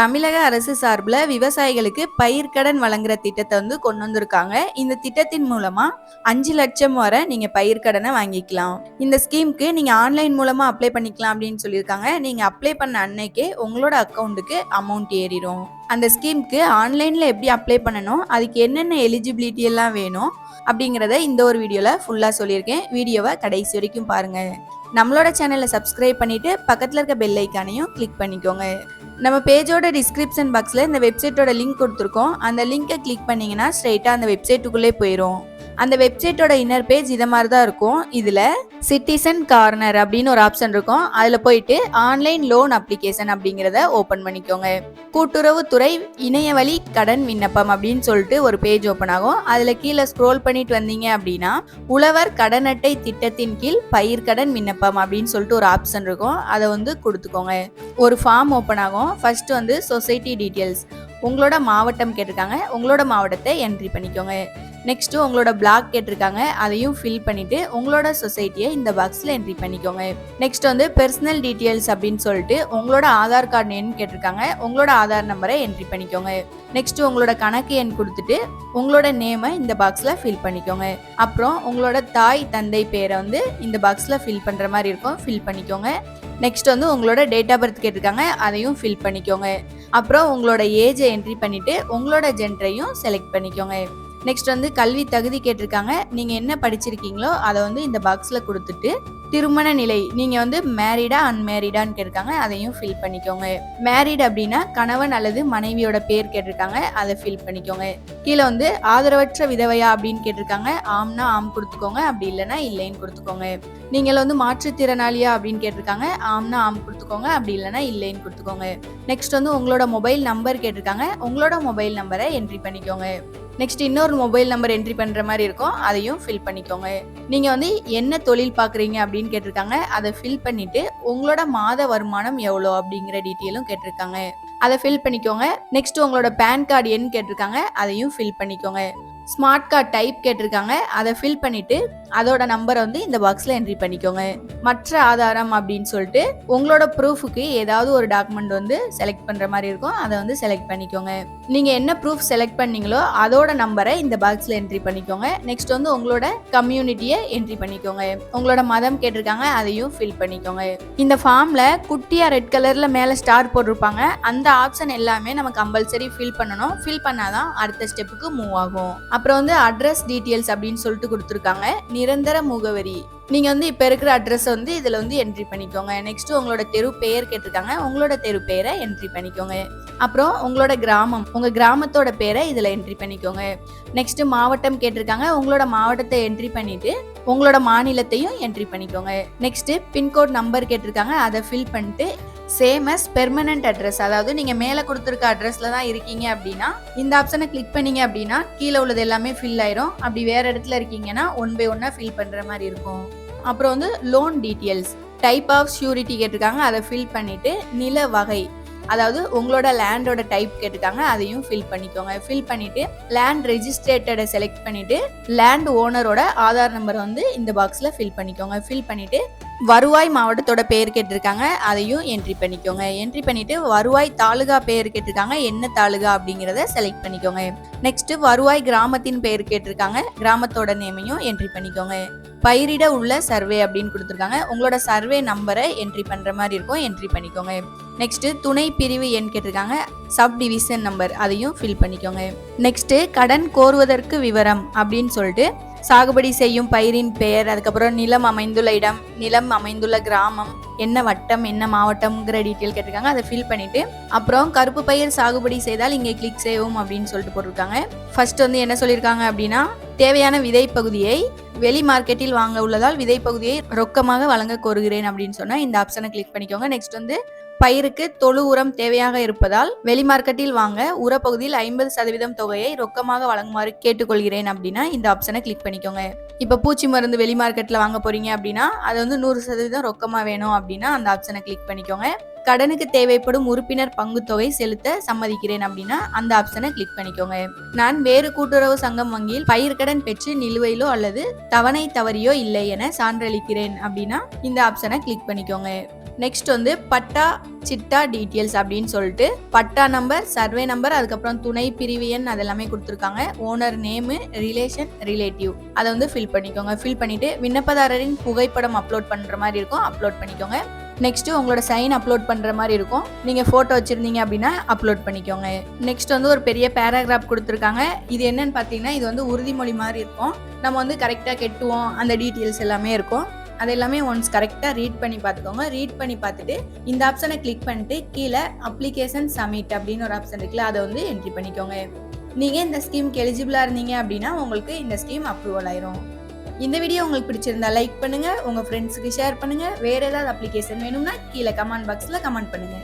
தமிழக அரசு சார்பில் விவசாயிகளுக்கு பயிர்க்கடன் வழங்குற திட்டத்தை வந்து கொண்டு வந்திருக்காங்க. இந்த திட்டத்தின் மூலமாக அஞ்சு லட்சம் வரை நீங்கள் பயிர்க்கடனை வாங்கிக்கலாம். இந்த ஸ்கீமுக்கு நீங்கள் ஆன்லைன் மூலமாக அப்ளை பண்ணிக்கலாம் அப்படின்னு சொல்லியிருக்காங்க. நீங்கள் அப்ளை பண்ண அன்னைக்கே உங்களோட அக்கௌண்ட்டுக்கு அமௌண்ட் ஏறிடும் அந்த ஸ்கீமுக்கு ஆன்லைனில் எப்படி அப்ளை பண்ணணும் அதுக்கு என்னென்ன எலிஜிபிலிட்டி எல்லாம் வேணும் அப்படிங்கிறத இந்த ஒரு வீடியோவில் ஃபுல்லாக சொல்லியிருக்கேன். வீடியோவை கடைசி வரைக்கும் பாருங்கள் நம்மளோட சேனலை சப்ஸ்கிரைப் பண்ணிவிட்டு பக்கத்தில் இருக்க பெல் ஐக்கானையும் கிளிக் பண்ணிக்கோங்க. நம்ம பேஜோட டிஸ்கிரிப்ஷன் பாக்ஸில் இந்த வெப்சைட்டோட லிங்க் கொடுத்துருக்கோம். அந்த லிங்கை கிளிக் பண்ணிங்கன்னா ஸ்ட்ரைட்டாக அந்த வெப்சைட்டுக்குள்ளே போயிடும் அந்த வெப்சைட்டோட இன்னர் பேஜ் இதை மாதிரி தான் இருக்கும். இதில் சிட்டிசன் கார்னர் அப்படின்னு ஒரு ஆப்ஷன் இருக்கும். அதில் போயிட்டு ஆன்லைன் லோன் அப்ளிகேஷன் அப்படிங்கிறத ஓப்பன் பண்ணிக்கோங்க. கூட்டுறவுத்துறை இணையவழி கடன் விண்ணப்பம் அப்படின்னு சொல்லிட்டு ஒரு பேஜ் ஓப்பன் ஆகும். அதில் கீழே ஸ்க்ரோல் பண்ணிட்டு வந்தீங்க அப்படின்னா உழவர் கடன் அட்டை திட்டத்தின் கீழ் பயிர்க்கடன் விண்ணப்பம் அப்படின்னு சொல்லிட்டு ஒரு ஆப்ஷன் இருக்கும். அதை வந்து கொடுத்துக்கோங்க. ஒரு ஃபார்ம் ஓப்பன் ஆகும். ஃபர்ஸ்ட் வந்து சொசைட்டி டீட்டெயில்ஸ் உங்களோட மாவட்டம் கேட்டிருக்காங்க. உங்களோட மாவட்டத்தை என்ட்ரி பண்ணிக்கோங்க. நெக்ஸ்ட்டு உங்களோட பிளாக் கேட்டிருக்காங்க அதையும் ஃபில் பண்ணிவிட்டு உங்களோட சொசைட்டியை இந்த பாக்ஸில் என்ட்ரி பண்ணிக்கோங்க. நெக்ஸ்ட் வந்து பர்சனல் டீட்டெயில்ஸ் அப்படின்னு சொல்லிட்டு உங்களோட ஆதார் கார்டு எண் கேட்டிருக்காங்க உங்களோட ஆதார் நம்பரை என்ட்ரி பண்ணிக்கோங்க. நெக்ஸ்ட் உங்களோட கணக்கு எண் கொடுத்துட்டு உங்களோட நேமை இந்த பாக்ஸில் ஃபில் பண்ணிக்கோங்க. அப்புறம் உங்களோட தாய் தந்தை பேரை வந்து இந்த பாக்ஸில் ஃபில் பண்ணுற மாதிரி இருக்கும் ஃபில் பண்ணிக்கோங்க. நெக்ஸ்ட் வந்து உங்களோட டேட் ஆஃப் பர்த் கேட்டிருக்காங்க அதையும் ஃபில் பண்ணிக்கோங்க. அப்புறம் உங்களோட ஏஜை என்ட்ரி பண்ணிவிட்டு உங்களோட ஜென்டரையும் செலக்ட் பண்ணிக்கோங்க. நெக்ஸ்ட் வந்து கல்வி தகுதி கேட்டிருக்காங்க. நீங்கள் என்ன படிச்சிருக்கீங்களோ அதை வந்து இந்த பாக்ஸில் கொடுத்துட்டு திருமண நிலை நீங்கள் வந்து மேரிடா அன்மேரிடான்னு கேட்டிருக்காங்க. அதையும் ஃபில் பண்ணிக்கோங்க. மேரிட் அப்படின்னா கணவன் அல்லது மனைவியோட பேர் கேட்டிருக்காங்க. அதை ஃபில் பண்ணிக்கோங்க. கீழே வந்து ஆதரவற்ற விதவையா அப்படின்னு கேட்டிருக்காங்க. ஆம்னா ஆம் கொடுத்துக்கோங்க. அப்படி இல்லைன்னா இல்லைன்னு கொடுத்துக்கோங்க. நீங்கள் வந்து மாற்றுத்திறனாளியா அப்படின்னு கேட்டிருக்காங்க. ஆம்னா ஆம் கொடுத்துக்கோங்க. அப்படி இல்லைன்னா இல்லைன்னு கொடுத்துக்கோங்க. நெக்ஸ்ட் வந்து உங்களோட மொபைல் நம்பர் கேட்டிருக்காங்க. உங்களோட மொபைல் நம்பரை என்ட்ரி பண்ணிக்கோங்க. நெக்ஸ்ட் இன்னொரு மொபைல் நம்பர் என்ட்ரி பண்ணுற மாதிரி இருக்கும். அதையும் ஃபில் பண்ணிக்கோங்க. நீங்கள் வந்து என்ன தொழில் பார்க்குறீங்க அப்படின்னு கேட்டிருக்காங்க. அதை ஃபில் பண்ணிவிட்டு உங்களோட மாத வருமானம் எவ்வளோ அப்படிங்கிற டீட்டெயிலும் கேட்டிருக்காங்க. அதை ஃபில் பண்ணிக்கோங்க. நெக்ஸ்ட் உங்களோட பேன் கார்டு எண் கேட்டிருக்காங்க. அதையும் ஃபில் பண்ணிக்கோங்க. ஸ்மார்ட் கார்டு டைப் கேட்டிருக்காங்க. அதை ஃபில் பண்ணிவிட்டு அதோட நம்பரை வந்து இந்த பாக்ஸில் என்ட்ரி பண்ணிக்கோங்க. மற்ற ஆதாரம் அப்படின்னு சொல்லிட்டு உங்களோட ப்ரூஃபுக்கு ஏதாவது ஒரு டாக்குமெண்ட் வந்து செலக்ட் பண்ணுற மாதிரி இருக்கும் அதை வந்து செலக்ட் பண்ணிக்கோங்க. நீங்கள் என்ன ப்ரூஃப் செலக்ட் பண்ணீங்களோ அதோட நம்பரை இந்த பாக்ஸில் என்ட்ரி பண்ணிக்கோங்க. நெக்ஸ்ட் வந்து உங்களோட கம்யூனிட்டியை என்ட்ரி பண்ணிக்கோங்க. உங்களோட மதம் கேட்டிருக்காங்க அதையும் ஃபில் பண்ணிக்கோங்க. இந்த ஃபார்மில் குட்டியாக ரெட் கலரில் மேலே ஸ்டார் போட்டிருப்பாங்க அந்த ஆப்ஷன் எல்லாமே நம்ம கம்பல்சரி ஃபில் பண்ணணும். ஃபில் பண்ணாதான் அடுத்த ஸ்டெப்புக்கு மூவ் ஆகும். அப்புறம் வந்து அட்ரஸ் டீட்டெயில்ஸ் அப்படின்னு சொல்லிட்டு கொடுத்துருக்காங்க. நிரந்தர முகவரி. நீங்கள் வந்து இப்போ இருக்கிற அட்ரஸ் வந்து இதில் வந்து என்ட்ரி பண்ணிக்கோங்க. நெக்ஸ்ட்டு உங்களோட தெரு பெயர் கேட்டிருக்காங்க. உங்களோட தெரு பெயரை என்ட்ரி பண்ணிக்கோங்க. அப்புறம் உங்களோட கிராமம் உங்கள் கிராமத்தோட பேரை இதில் என்ட்ரி பண்ணிக்கோங்க. நெக்ஸ்ட்டு மாவட்டம் கேட்டிருக்காங்க. உங்களோட மாவட்டத்தை என்ட்ரி பண்ணிவிட்டு உங்களோட மாநிலத்தையும் என்ட்ரி பண்ணிக்கோங்க. நெக்ஸ்ட்டு பின்கோட் நம்பர் கேட்டிருக்காங்க. அதை ஃபில் பண்ணிட்டு சேம் அஸ் பெர்மனன்ட் அட்ரஸ் அதாவது நீங்கள் மேலே கொடுத்துருக்க அட்ரஸில் தான் இருக்கீங்க அப்படின்னா இந்த ஆப்ஷனை கிளிக் பண்ணீங்க அப்படின்னா கீழே உள்ளது எல்லாமே ஃபில் ஆயிரும். அப்படி வேறு இடத்துல இருக்கீங்கன்னா ஒன் பை ஒன்னாக ஃபில் பண்ணுற மாதிரி இருக்கும். அப்புறம் வந்து loan details type of surety கேட்டிருக்காங்க. அதை ஃபில் பண்ணிவிட்டு நில வகை. அதாவது உங்களோட லேண்டோட டைப் கேட்டிருக்காங்க அதையும் ஃபில் பண்ணிக்கோங்க. ஃபில் பண்ணிவிட்டு லேண்ட் ரெஜிஸ்ட்ரேட்டடை செலக்ட் பண்ணிவிட்டு லேண்ட் ஓனரோட ஆதார் நம்பரை வந்து இந்த பாக்ஸில் ஃபில் பண்ணிக்கோங்க. ஃபில் பண்ணிவிட்டு வருவாய் மாவட்டத்தோட பேர் கேட்டிருக்காங்க அதையும் என்ட்ரி பண்ணிக்கோங்க. என்ட்ரி பண்ணிவிட்டு வருவாய் தாலுகா பேர் கேட்டிருக்காங்க என்ன தாலுகா அப்படிங்கிறத செலக்ட் பண்ணிக்கோங்க. நெக்ஸ்ட்டு வருவாய் கிராமத்தின் பேர் கேட்டிருக்காங்க கிராமத்தோட நேமையும் என்ட்ரி பண்ணிக்கோங்க. பயிரிட உள்ள சர்வே அப்படின்னு கொடுத்துருக்காங்க. உங்களோட சர்வே நம்பரை என்ட்ரி பண்ணுற மாதிரி இருக்கும். என்ட்ரி பண்ணிக்கோங்க. நெக்ஸ்ட்டு துணை பிரிவு எண் கேட்டிருக்காங்க. சப் டிவிஷன் நம்பர் அதையும் ஃபில் பண்ணிக்கோங்க. நெக்ஸ்ட்டு கடன் கோருவதற்கு விவரம் அப்படின்னு சொல்லிட்டு சாகுபடி செய்யும் பயிரின் பெயர் அதுக்கப்புறம் நிலம் அமைந்துள்ள இடம் நிலம் அமைந்துள்ள கிராமம் என்ன வட்டம் என்ன மாவட்டம்ங்கிற டீட்டெயில் கேட்டிருக்காங்க. அதை ஃபில் பண்ணிட்டு அப்புறம் கருப்பு பயிர் சாகுபடி செய்தால் இங்கே கிளிக் செய்வோம் அப்படின்னு சொல்லிட்டு போட்டிருக்காங்க. ஃபர்ஸ்ட் வந்து என்ன சொல்லியிருக்காங்க அப்படின்னா தேவையான விதை பகுதியை வெளி மார்க்கெட்டில் வாங்க உள்ளதால் விதை பகுதியை ரொக்கமாக வழங்க கோருகிறேன் அப்படின்னு சொன்னால் இந்த ஆப்ஷனை கிளிக் பண்ணிக்கோங்க. நெக்ஸ்ட் வந்து பயிருக்கு தொழு உரம் தேவையாக இருப்பதால் வெளி மார்க்கெட்டில் வாங்க உரப்பகுதியில் ஐம்பது சதவீதம் தொகையை ரொக்கமாக வழங்குமாறு கேட்டுக்கொள்கிறேன் அப்படின்னா இந்த ஆப்ஷனை கிளிக் பண்ணிக்கோங்க. இப்போ பூச்சி மருந்து வெளி மார்க்கெட்டில் வாங்க போறீங்க அப்படின்னா அது வந்து நூறு சதவீதம் ரொக்கமாக வேணும் அப்படின்னா அந்த ஆப்ஷனை கிளிக் பண்ணிக்கோங்க. கடனுக்கு தேவைப்படும் உறுப்பினர் பங்கு தொகை செலுத்த சம்மதிக்கிறேன் அப்படின்னா அந்த ஆப்ஷனை கிளிக் பண்ணிக்கோங்க. நான் வேறு கூட்டுறவு சங்கம் வங்கியில் பயிர்க்கடன் பெற்று நிலுவையிலோ அல்லது தவணை தவறியோ இல்லை என சான்றளிக்கிறேன் அப்படின்னா இந்த ஆப்ஷனை கிளிக் பண்ணிக்கோங்க. நெக்ஸ்ட் வந்து பட்டா சிட்டா டீட்டெயில்ஸ் அப்படின்னு சொல்லிட்டு பட்டா நம்பர் சர்வே நம்பர் அதுக்கப்புறம் துணை பிரிவு எண் அதெல்லாமே கொடுத்துருக்காங்க. ஓனர் நேமு ரிலேஷன் ரிலேட்டிவ் அதை வந்து ஃபில் பண்ணிக்கோங்க. ஃபில் பண்ணிட்டு விண்ணப்பதாரரின் புகைப்படம் அப்லோட் பண்ணுற மாதிரி இருக்கும். அப்லோட் பண்ணிக்கோங்க. நெக்ஸ்ட்டு உங்களோட சைன் அப்லோட் பண்ணுற மாதிரி இருக்கும். நீங்கள் ஃபோட்டோ வச்சுருந்தீங்க அப்படின்னா அப்லோட் பண்ணிக்கோங்க. நெக்ஸ்ட் வந்து ஒரு பெரிய பேராகிராஃப் கொடுத்துருக்காங்க. இது என்னன்னு பார்த்தீங்கன்னா இது வந்து உறுதிமொழி மாதிரி இருக்கும். நம்ம வந்து கரெக்டாக கெட்டுவோம். அந்த டீட்டெயில்ஸ் எல்லாமே இருக்கும். அது எல்லாமே ஒன்ஸ் கரெக்டாக ரீட் பண்ணி பார்த்துக்கோங்க. ரீட் பண்ணி பார்த்துட்டு இந்த ஆப்ஷனை கிளிக் பண்ணிட்டு கீழே அப்ளிகேஷன் சப்மிட் அப்படின்னு ஒரு ஆப்ஷன் இருக்குல்ல அதை வந்து என்ட்ரி பண்ணிக்கோங்க. நீங்கள் இந்த ஸ்கீமுக்கு எலிஜிபிளாக இருந்தீங்க அப்படின்னா உங்களுக்கு இந்த ஸ்கீம் அப்ரூவல் ஆயிரும். இந்த வீடியோ உங்களுக்கு பிடிச்சிருந்தா லைக் பண்ணுங்கள் உங்கள் ஃப்ரெண்ட்ஸுக்கு ஷேர் பண்ணுங்கள் வேறு ஏதாவது அப்ளிகேஷன் வேணும்னா கீழே கமெண்ட் பாக்ஸில் கமெண்ட் பண்ணுங்க.